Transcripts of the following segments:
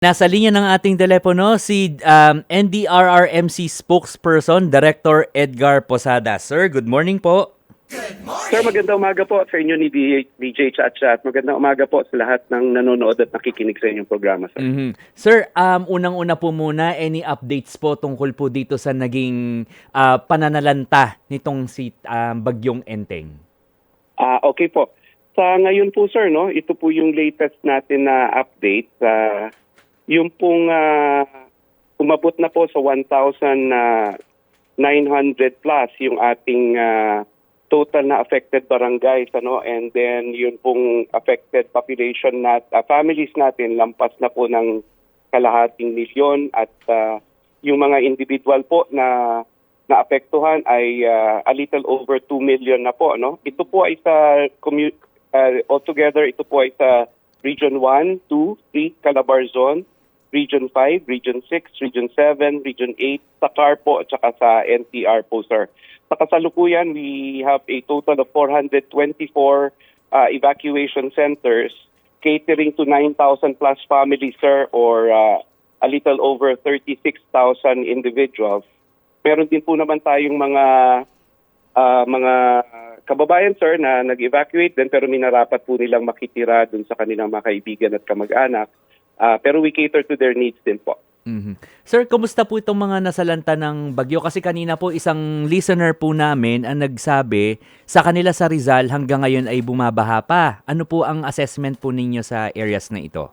Nasa linya ng ating telepono si um, NDRRMC spokesperson, Director Edgar Posada. Sir, good morning po. Sir, magandang umaga po sa inyo ni DJ, Chat Chat. Magandang umaga po sa lahat ng nanonood at nakikinig sa inyong programa, sir. Mhm. Sir, um, unang-una po muna, any updates po tungkol po dito sa naging ah, pananalanta nitong si um, Bagyong Enteng? Ah, okay po. Sa ngayon po, sir, no, ito po yung latest natin na update. sa yung pong ah, umabot na po sa 1,900 plus yung ating ah, total na affected barangays ano? And then yun pong affected population nat ah, families natin lampas na po ng kalahating milyon at ah, yung mga individual po na naapektuhan ay ah, a little over 2 million na po no ito po ay sa commu- ah, altogether ito po ay sa region 1 2 3 Calabarzon Region 5, Region 6, Region 7, Region 8, sa CAR po at saka sa NTR po, sir. Sa kasalukuyan, we have a total of 424 uh, evacuation centers catering to 9,000 plus families, sir, or uh, a little over 36,000 individuals. Meron din po naman tayong mga ah, mga kababayan, sir, na nag-evacuate din pero minarapat po nilang makitira dun sa kanilang mga kaibigan at kamag-anak. Ah, pero we cater to their needs din po. Mhm. Sir, kumusta po itong mga nasalanta ng bagyo? Kasi kanina po isang listener po namin ang nagsabi sa kanila sa Rizal hanggang ngayon ay bumabaha pa. Ano po ang assessment po ninyo sa areas na ito?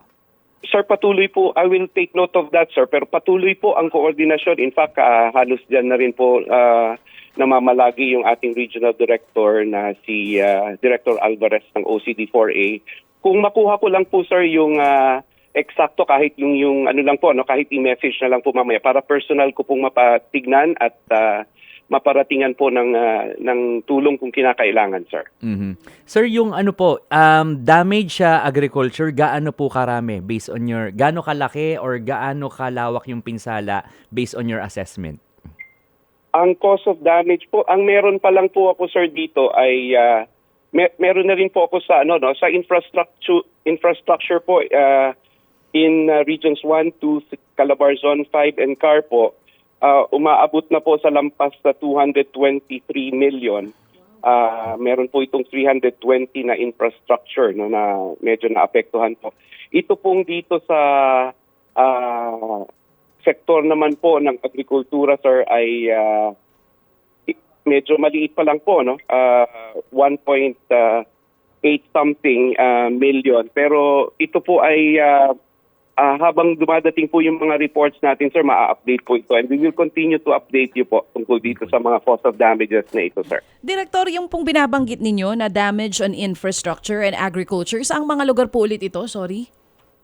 Sir, patuloy po, I will take note of that, sir, pero patuloy po ang koordinasyon. In fact, ah, halos dyan na rin po ah, namamalagi yung ating regional director na si ah, Director Alvarez ng OCD4A. Kung makuha ko lang po, sir, yung ah, eksakto kahit yung, yung ano lang po, no, kahit i-message na lang po mamaya para personal ko pong mapatignan at ah, maparatingan po ng, ah, ng tulong kung kinakailangan, sir. Mhm. Sir, yung ano po, um, damage sa agriculture, gaano po karami based on your, gaano kalaki or gaano kalawak yung pinsala based on your assessment? Ang cause of damage po, ang meron pa lang po ako sir dito ay ah, me- meron na rin po ako sa ano no, sa infrastructure infrastructure po ah, in ah, regions 1 to Calabarzon 5 and Car po. ah, umaabot na po sa lampas sa 223 million. Ah, meron po itong 320 na infrastructure no na medyo naapektuhan po. Ito pong dito sa ah, sektor naman po ng agrikultura sir ay i- medyo maliit pa lang po no. Ah, 1.8 something ah, million pero ito po ay ah, ah, habang dumadating po yung mga reports natin sir maa-update po ito and we will continue to update you po tungkol dito sa mga cause of damages na ito sir. Direktor, yung pong binabanggit ninyo na damage on infrastructure and agriculture, saang mga lugar po ulit ito? Sorry.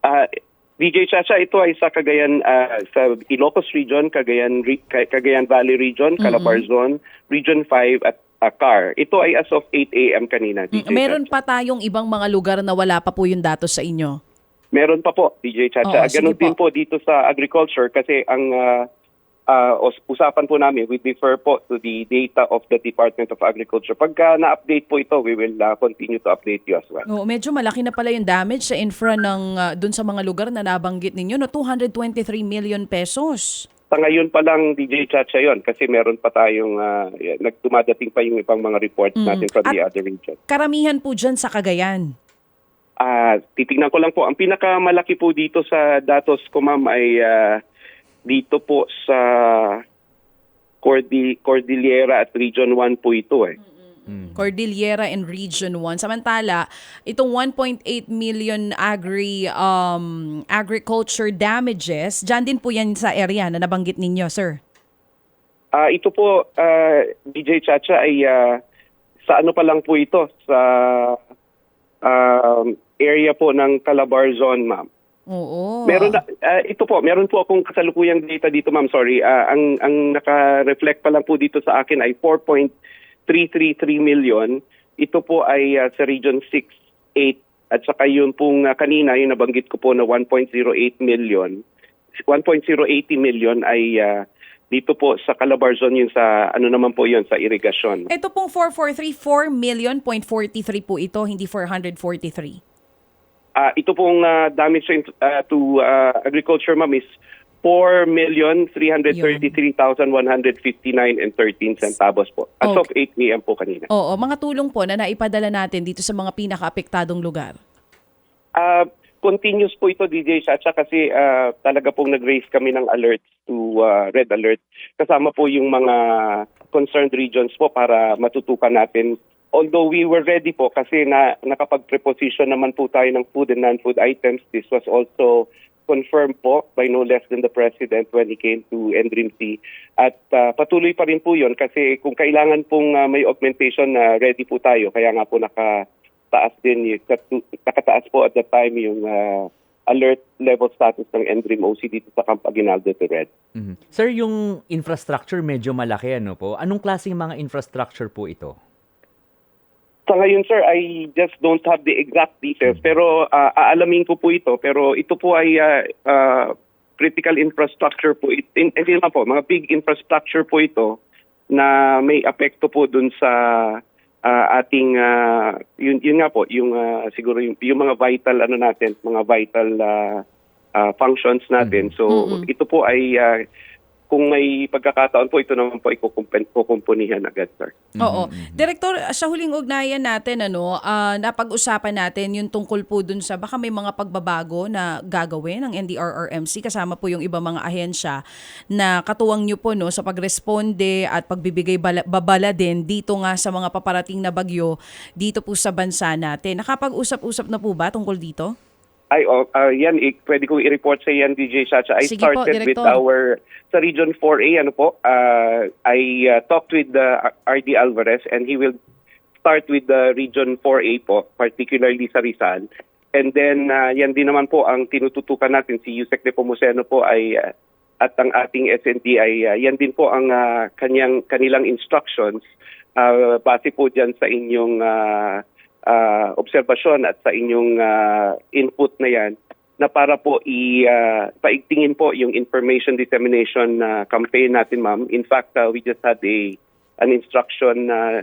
Ah, DJ Chacha, ito ay sa Cagayan, ah, sa Ilocos Region, Cagayan, Cagayan Valley Region, Calabarzon, Region 5 at ah, CAR. Ito ay as of 8 a.m. kanina, DJ Meron Chacha. pa tayong ibang mga lugar na wala pa po yung datos sa inyo. Meron pa po, DJ Chacha. Sige Ganon din po. po dito sa agriculture kasi ang ah, us- usapan po namin, we defer po to the data of the Department of Agriculture. Pagka na-update po ito, we will ah, continue to update you as well. Oo, medyo malaki na pala yung damage sa infra ng ah, dun sa mga lugar na nabanggit ninyo, no 223 million pesos. Sa ngayon pa lang, DJ Chacha yon kasi meron pa tayong, yan, nagdumadating pa yung ibang mga reports natin from the At- other regions. Karamihan po dyan sa Cagayan. Ah, titingnan ko lang po. Ang pinakamalaki po dito sa datos ko, ma'am, ay ah, dito po sa Cordi- Cordillera at Region 1 po ito eh. Cordillera and Region 1. Samantala, itong 1.8 million agri um, agriculture damages, dyan din po yan sa area na nabanggit ninyo, sir. Ah, ito po, ah, DJ Chacha, ay ah, sa ano pa lang po ito, sa um, area po ng Calabarzon, ma'am. Oo. Meron na, ah, ito po, meron po akong kasalukuyang data dito, ma'am. Sorry. Ah, ang ang naka-reflect pa lang po dito sa akin ay 4.333 million. Ito po ay ah, sa region 6, 8 at saka yun pong ah, kanina yung nabanggit ko po na 1.08 million. 1.080 million ay ah, dito po sa Calabarzon yun sa ano naman po yun sa irigasyon. Ito pong 443, 4 million point 43 po ito, hindi 443. Ah, ito pong ah, damage ah, to ah, agriculture, ma'am, is 4,333,159 and 13 centavos po. As Okay. of 8 a.m. po kanina. Oo, mga tulong po na naipadala natin dito sa mga pinaka-apektadong lugar. Ah, continuous po ito, DJ Chacha, kasi ah, talaga pong nag-raise kami ng alerts to ah, red alert. Kasama po yung mga concerned regions po para matutukan natin. Although we were ready po kasi na nakapag-preposition naman po tayo ng food and non-food items, this was also confirmed po by no less than the President when he came to NDRIMC. At ah, patuloy pa rin po yun kasi kung kailangan pong ah, may augmentation na ready po tayo. Kaya nga po naka taas din nakataas po at that time yung ah, alert level status ng NDRIM OC dito sa Camp Aguinaldo to Red. Mhm. Sir, yung infrastructure medyo malaki ano po. Anong klaseng mga infrastructure po ito? Sa ngayon sir, I just don't have the exact details pero ah, aalamin ko po ito pero ito po ay ah, ah, critical infrastructure po. It, in, hindi naman po, mga big infrastructure po ito na may apekto po dun sa ah, ating ah, yun, yun nga po yung ah, siguro yung, yung mga vital ano natin, mga vital ah, ah, functions natin. So Mm-mm. ito po ay ah, kung may pagkakataon po ito naman po ikukumpen- kukumpunihan agad sir. Oo. Mhm. Direktor, sa huling ugnayan natin, ano, ah, napag-usapan natin yung tungkol po dun sa baka may mga pagbabago na gagawin ng NDRRMC kasama po yung iba mga ahensya na katuwang nyo po no, sa pagresponde at pagbibigay bala, babala din dito nga sa mga paparating na bagyo dito po sa bansa natin. Nakapag-usap-usap na po ba tungkol dito? Ay, oh, ah, yan, i- pwede ko i-report sa yan, DJ Chacha. I Sige po, started with Director. our, sa Region 4A, ano po, ah, I ah, talked with uh, RD Alvarez and he will start with the Region 4A po, particularly sa Rizal. And then, ah, yan din naman po ang tinututukan natin. Si Yusek Nepomuceno po ay, ah, at ang ating SND ay, ah, yan din po ang ah, kanyang, kanilang instructions ah, base po dyan sa inyong ah, ah, obserbasyon at sa inyong ah, input na yan na para po i ah, paigtingin po yung information dissemination na campaign natin ma'am. In fact, ah, we just had a an instruction na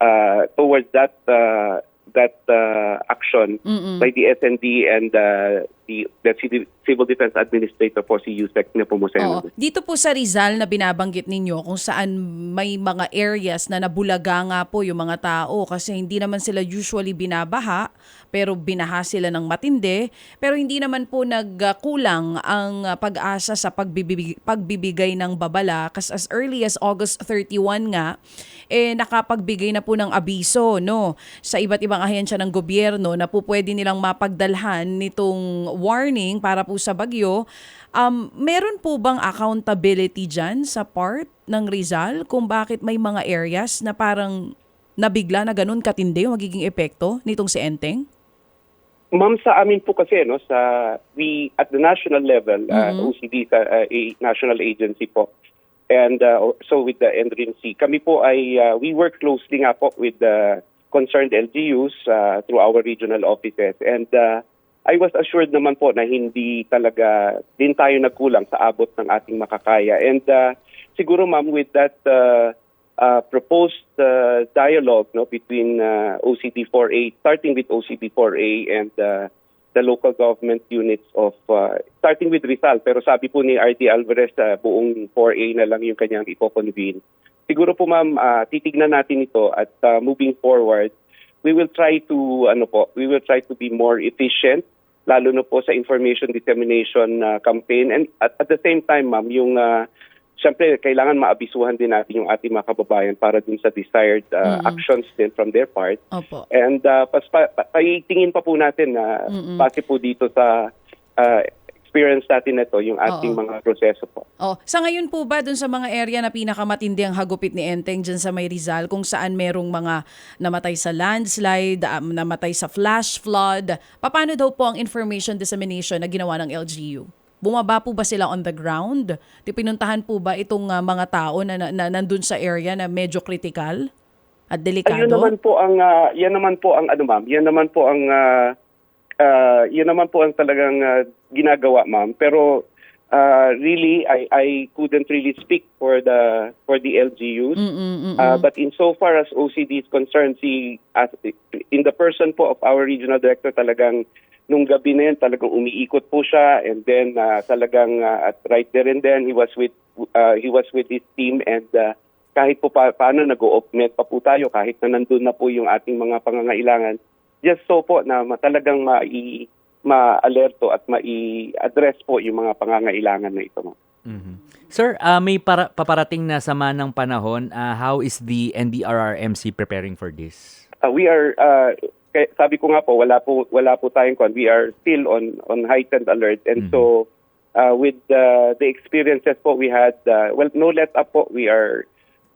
ah, towards that ah, that ah, action Mm-mm. by the SND and ah, the the Civil- Defense Administrator po si Yusek Oo. Nepomuceno. Dito po sa Rizal na binabanggit ninyo kung saan may mga areas na nabulaga nga po yung mga tao kasi hindi naman sila usually binabaha pero binaha sila ng matindi pero hindi naman po nagkulang ang pag-asa sa pagbibig- pagbibigay ng babala kasi as early as August 31 nga eh nakapagbigay na po ng abiso no sa iba't ibang ahensya ng gobyerno na po pwede nilang mapagdalhan nitong warning para po sa bagyo Um, meron po bang accountability dyan sa part ng Rizal kung bakit may mga areas na parang nabigla na ganun katindi yung magiging epekto nitong si Enteng? Ma'am, sa amin po kasi, no, sa, we, at the national level, uh, Mhm. OCD, sa, uh, a national agency po, and uh, so with the NDRIMC, kami po ay, uh, we work closely nga po with the concerned LGUs uh, through our regional offices. And uh, I was assured naman po na hindi talaga din tayo nagkulang sa abot ng ating makakaya. And uh, siguro ma'am, with that uh, uh, proposed uh, dialogue no between uh, OCD4A, starting with OCD4A and uh, the local government units of, uh, starting with Rizal, pero sabi po ni RD Alvarez, uh, buong 4A na lang yung kanyang ipoconvene. Siguro po ma'am, uh, titignan natin ito at uh, moving forward, we will try to, ano po, we will try to be more efficient lalo na po sa information dissemination uh, campaign and at, at the same time ma'am yung uh, syempre kailangan maabisuhan din natin yung ating mga kababayan para din sa desired uh, Mm-mm. actions din from their part Opo. and uh, pas pa, pa, paitingin pa po natin na Mm-mm. base po dito sa uh, experience natin na ito yung ating Oo. mga proseso po. Oh, sa ngayon po ba dun sa mga area na pinakamatindi ang hagupit ni Enteng dyan sa May Rizal kung saan merong mga namatay sa landslide, um, namatay sa flash flood, paano daw po ang information dissemination na ginawa ng LGU? Bumaba po ba sila on the ground? Di pinuntahan po ba itong uh, mga tao na, na, na nandun sa area na medyo critical at delikado? Ayun naman po ang ah, yan naman po ang ano ma'am, yan naman po ang ah, ah, yan naman po ang talagang ah, ginagawa ma'am. Pero uh, really, I, I couldn't really speak for the for the LGUs. Uh, but insofar as OCD is concerned, si, as, in the person po of our regional director, talagang nung gabi na yun, talagang umiikot po siya and then uh, talagang uh, at right there and then he was with uh, he was with his team and uh, kahit po pa, paano nag-augment pa po tayo kahit na nandun na po yung ating mga pangangailangan just so po na talagang mai ma-alerto at mai-address po yung mga pangangailangan na ito. Mhm. Sir, ah, may para- paparating na sama ng panahon. Ah, how is the NDRRMC preparing for this? Uh, we are uh, kaya sabi ko nga po wala po wala po tayong kwan. We are still on on heightened alert and so uh, with uh, the experiences po we had uh, well no let up po we are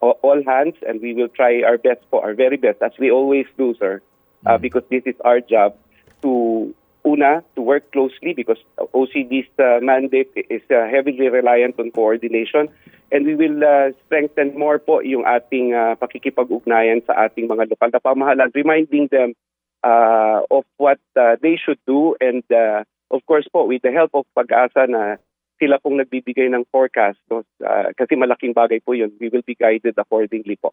all hands and we will try our best po our very best as we always do sir uh, because this is our job to una to work closely because OCD's uh, mandate is uh, heavily reliant on coordination. And we will uh, strengthen more po yung ating uh, pakikipag-ugnayan sa ating mga lokal na pamahalaan reminding them uh, of what uh, they should do. And uh, of course po with the help of pag-asa na sila pong nagbibigay ng forecast no? Uh, kasi malaking bagay po yun we will be guided accordingly po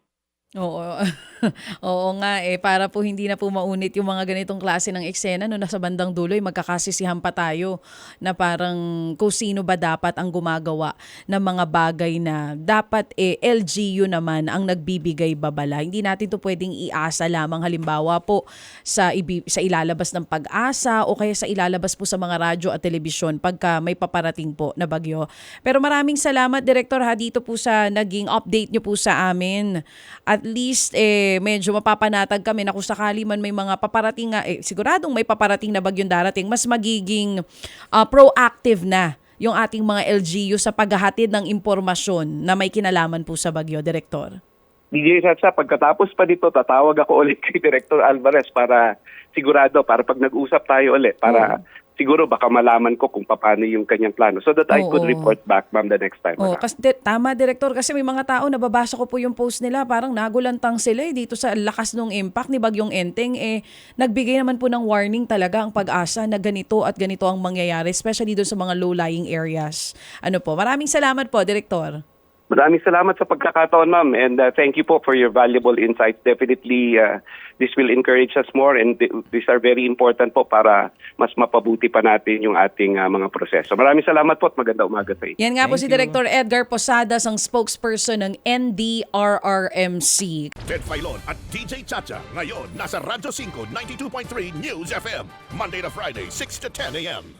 Oo. Oo nga eh para po hindi na po maunit yung mga ganitong klase ng eksena no nasa bandang dulo ay magkakasisihan pa tayo na parang kung sino ba dapat ang gumagawa ng mga bagay na dapat eh LGU naman ang nagbibigay babala. Hindi natin to pwedeng iasa lamang halimbawa po sa ibi- sa ilalabas ng pag-asa o kaya sa ilalabas po sa mga radyo at telebisyon pagka may paparating po na bagyo. Pero maraming salamat Director ha dito po sa naging update nyo po sa amin. At least eh medyo mapapanatag kami na kung sakali man may mga paparating nga eh siguradong may paparating na bagyong darating mas magiging ah, proactive na yung ating mga LGU sa paghahatid ng impormasyon na may kinalaman po sa bagyo, Director. DJ Chacha, pagkatapos pa dito, tatawag ako ulit kay Director Alvarez para sigurado, para pag nag-usap tayo ulit, para siguro baka malaman ko kung paano yung kanyang plano so that I could report back, ma'am, the next time. Oh, around. kasi di- tama director kasi may mga tao nababasa ko po yung post nila parang nagulantang sila eh, dito sa lakas ng impact ni Bagyong Enteng eh nagbigay naman po ng warning talaga ang pag-asa na ganito at ganito ang mangyayari especially doon sa mga low-lying areas. Ano po? Maraming salamat po, director. Maraming salamat sa pagkakataon, ma'am, and uh, thank you po for your valuable insights. Definitely, uh, this will encourage us more and th- these are very important po para mas mapabuti pa natin yung ating uh, mga proseso. Maraming salamat po at maganda umaga sa inyo. Yan nga po si Thank you. Director Edgar Posadas, ang spokesperson ng NDRRMC. Ted Filon at DJ Chacha. Ngayon, nasa Radyo 5, 92.3 News FM. Monday to Friday, 6 to 10 a.m.